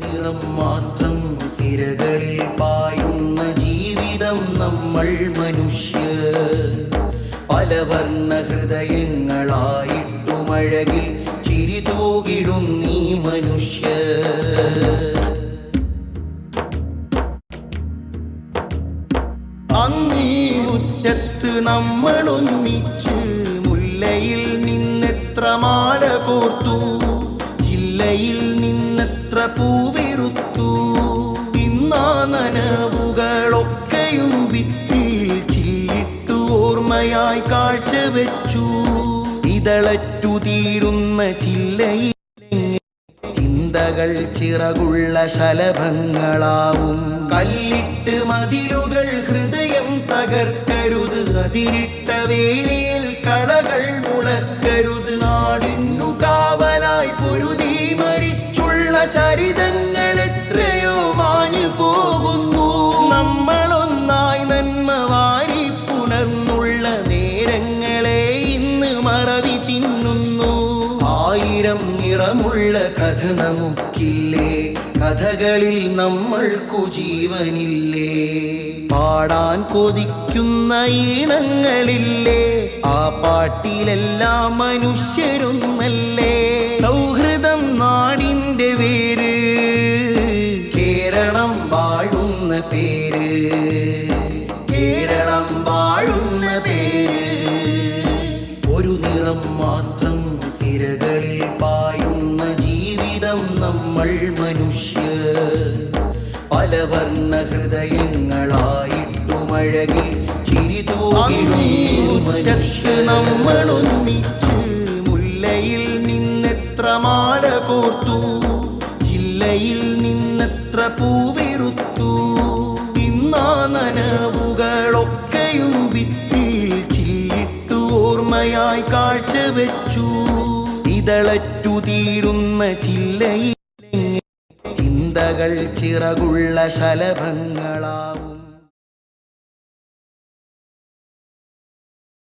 നിറം മാത്രം സിരകളിൽ പായുന്ന ജീവിതം നമ്മൾ മനുഷ്യ. മനുഷ്യർ ഹൃദയങ്ങളായിട്ടു ഹൃദയങ്ങളായിട്ടുമഴകിൽ ചിരി തൂകിടും നീ മനുഷ്യ. അങ്ങീ മുറ്റത്ത് നമ്മളൊന്നിച്ച് മുല്ലയിൽ നിന്നെത്ര മാല കോർത്തു. ജില്ലയിൽ നിന്നെത്ര പൂവിരുത്തു ഇന്നാ നനവുകളൊക്കെയും ഭിത്തിയിൽ ചീട്ടു ഓർമ്മയായി കാഴ്ചവെച്ചു ഇതളറ്റു തീരുന്ന ചില്ലയിൽ ചിന്തകൾ ചിറകുള്ള ശലഭങ്ങളാവും. കല്ലിട്ട് മതിലുകൾ ഹൃദയം തകർക്കരുത്. അതിരിട്ട വേലിയിൽ കളകൾ ചരിതങ്ങൾ എത്രയോ മാഞ്ഞു പോകുന്നു. നമ്മളൊന്നായി നന്മ വാരി പുണർന്നുള്ള നേരങ്ങളെ ഇന്ന് മറവി തിന്നുന്നു. ആയിരം നിറമുള്ള കഥ നമുക്കില്ലേ? കഥകളിൽ നമ്മൾക്കു ജീവനില്ലേ? പാടാൻ കൊതിക്കുന്ന ഈണങ്ങളില്ലേ? ആ പാട്ടിലെല്ലാം മനുഷ്യരൊന്നല്ലേ? നിറം മാത്രം സിരകളിൽ പായുന്ന ജീവിതം നമ്മൾ മനുഷ്യർ പലവർണ ഹൃദയങ്ങളായിട്ടുമഴകിൽ ചിരി തൂകിടും നമ്മളൊന്നിച്ച് മുല്ലയിൽ നിന്നെത്ര മാല കോർത്തു. ജില്ലയിൽ നിന്നെത്ര പൂവിരുത്തു ഇന്നാ നനവുകളൊക്കെയും കാഴ്ചവെച്ചു. ഇതളറ്റു തീരുന്ന ചില്ലയിൽ ചിന്തകൾ ചിറകുള്ള ശലഭങ്ങളാവും.